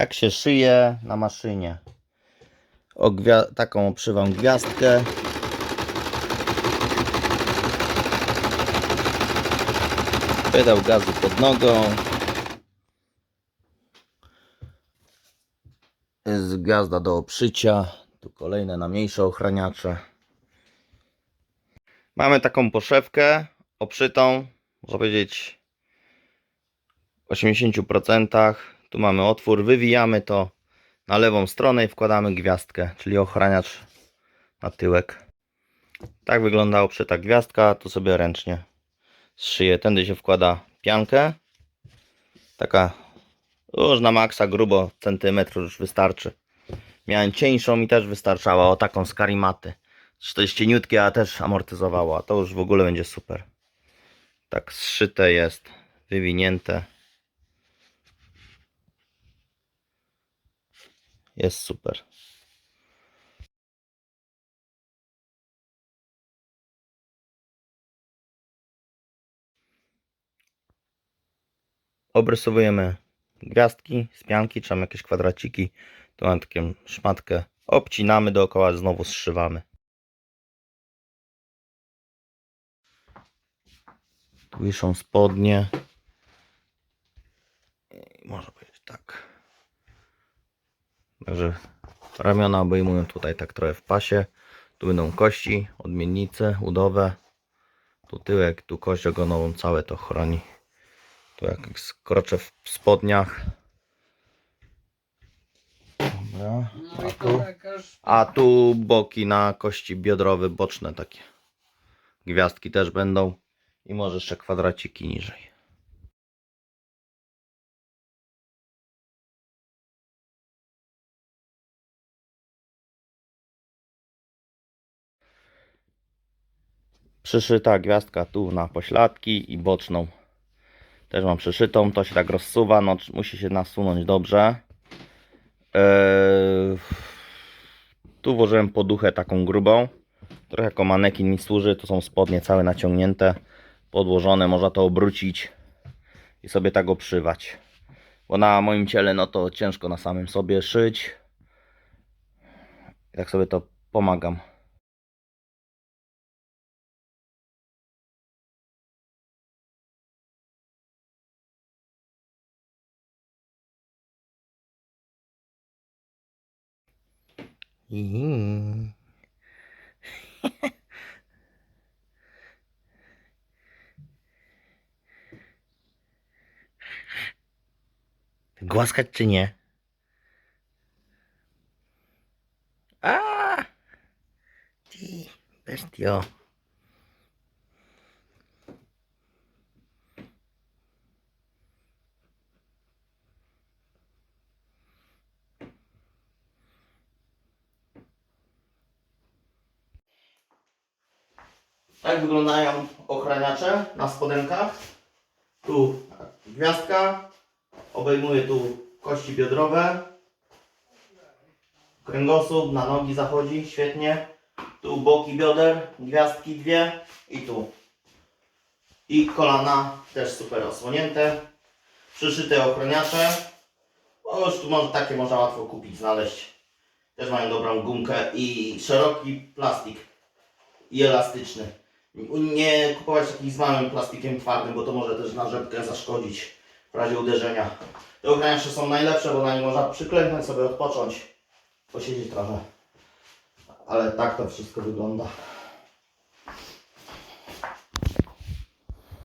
Tak się szyje na maszynie. O taką obszywam gwiazdkę. Pedał gazu pod nogą. Jest gwiazda do obszycia. Tu kolejne na mniejsze ochraniacze. Mamy taką poszewkę obszytą, można powiedzieć w 80%. Tu mamy otwór, wywijamy to na lewą stronę i wkładamy gwiazdkę, czyli ochraniacz na tyłek. Tak wygląda obszyta gwiazdka, tu sobie ręcznie zszyję. Tędy się wkłada piankę. Taka już na maksa grubo, centymetr już wystarczy. Miałem cieńszą i też wystarczała, o taką z karimaty. To jest cieniutkie, a też amortyzowało, a to już w ogóle będzie super. Tak zszyte jest, wywinięte. Jest super. Obrysowujemy gwiazdki z pianki, czy tam jakieś kwadraciki. Tu mam taką szmatkę. Obcinamy dookoła, znowu zszywamy. Tu wiszą spodnie. I Można powiedzieć tak. Także ramiona obejmują tutaj tak trochę w pasie. Tu będą kości, odmiennice, udowe. Tu tyłek, tu kość ogonową, całe to chroni. Tu jak skroczę w spodniach. Dobra. No A tu? jakaś... A tu boki na kości biodrowe, boczne takie. Gwiazdki też będą. I może jeszcze kwadraciki niżej. Przyszyta gwiazdka tu na pośladki i boczną. Też mam przyszytą, to się tak rozsuwa, no musi się nasunąć dobrze. Eee, tu włożyłem poduchę taką grubą. Trochę jako manekin mi służy. To są spodnie całe naciągnięte, podłożone. Można to obrócić i sobie tak obszywać. Bo na moim ciele no to ciężko na samym sobie szyć. I tak sobie to pomagam. Mhm. Głaskać czy nie? A! Ty, bestio. Tak wyglądają ochraniacze na spodenkach. Tu gwiazdka, obejmuje tu kości biodrowe, kręgosłup, na nogi zachodzi, świetnie. Tu boki bioder, gwiazdki dwie i tu. I kolana też super osłonięte. Przyszyte ochroniacze. O, już tu może, takie można łatwo kupić, znaleźć. Też mają dobrą gumkę i szeroki plastik i elastyczny. Nie kupować takich z małym plastikiem twardym, bo to może też na rzepkę zaszkodzić w razie uderzenia. Te ochraniacze są najlepsze, bo na nie można przyklęknąć sobie, odpocząć, posiedzieć trochę. Ale tak to wszystko wygląda.